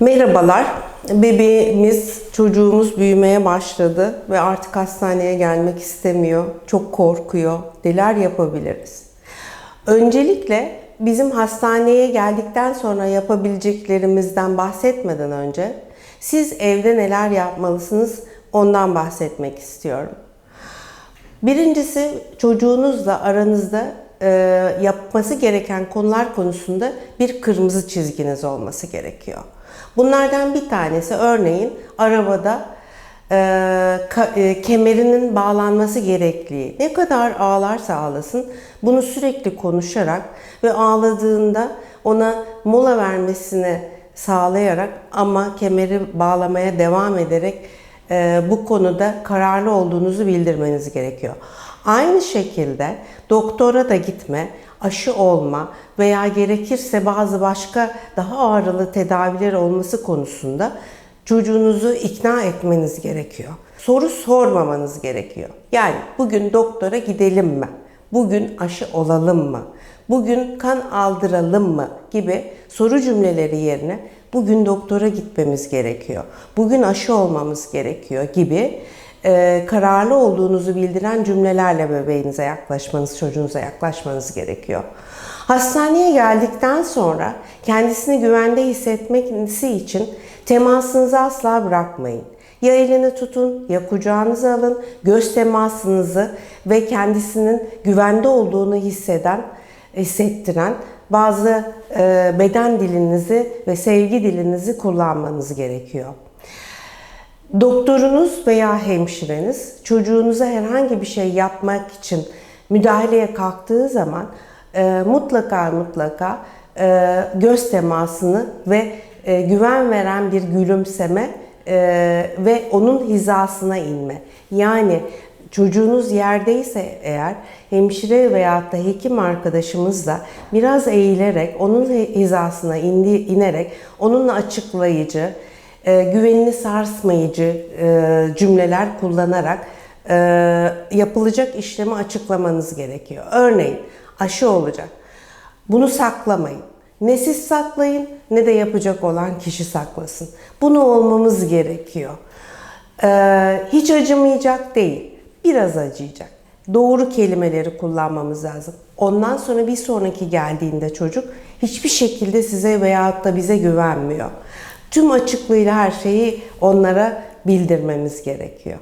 Merhabalar. Bebeğimiz, çocuğumuz büyümeye başladı ve artık hastaneye gelmek istemiyor. Çok korkuyor. Neler yapabiliriz? Öncelikle bizim hastaneye geldikten sonra yapabileceklerimizden bahsetmeden önce siz evde neler yapmalısınız ondan bahsetmek istiyorum. Birincisi çocuğunuzla aranızda e, yapması gereken konular konusunda bir kırmızı çizginiz olması gerekiyor. Bunlardan bir tanesi örneğin arabada e, ka- e, kemerinin bağlanması gerekliliği. Ne kadar ağlarsa ağlasın bunu sürekli konuşarak ve ağladığında ona mola vermesini sağlayarak ama kemeri bağlamaya devam ederek bu konuda kararlı olduğunuzu bildirmeniz gerekiyor. Aynı şekilde doktora da gitme, aşı olma veya gerekirse bazı başka daha ağrılı tedaviler olması konusunda çocuğunuzu ikna etmeniz gerekiyor. Soru sormamanız gerekiyor. Yani bugün doktora gidelim mi? Bugün aşı olalım mı? Bugün kan aldıralım mı? gibi soru cümleleri yerine bugün doktora gitmemiz gerekiyor. Bugün aşı olmamız gerekiyor gibi e, kararlı olduğunuzu bildiren cümlelerle bebeğinize yaklaşmanız, çocuğunuza yaklaşmanız gerekiyor. Hastaneye geldikten sonra kendisini güvende hissetmesi için temasınızı asla bırakmayın. Ya elini tutun ya kucağınıza alın, göz temasınızı ve kendisinin güvende olduğunu hisseden, hissettiren bazı e, beden dilinizi ve sevgi dilinizi kullanmanız gerekiyor. Doktorunuz veya hemşireniz çocuğunuza herhangi bir şey yapmak için müdahaleye kalktığı zaman e, mutlaka mutlaka e, göz temasını ve e, güven veren bir gülümseme e, ve onun hizasına inme. Yani çocuğunuz yerdeyse eğer hemşire veyahut da hekim arkadaşımızla biraz eğilerek onun hizasına indi, inerek onunla açıklayıcı, e, güvenini sarsmayıcı e, cümleler kullanarak e, yapılacak işlemi açıklamanız gerekiyor. Örneğin aşı olacak. Bunu saklamayın. Ne siz saklayın ne de yapacak olan kişi saklasın. Bunu olmamız gerekiyor. E, hiç acımayacak değil. Biraz acıyacak. Doğru kelimeleri kullanmamız lazım. Ondan sonra bir sonraki geldiğinde çocuk hiçbir şekilde size veyahut da bize güvenmiyor. Tüm açıklığıyla her şeyi onlara bildirmemiz gerekiyor.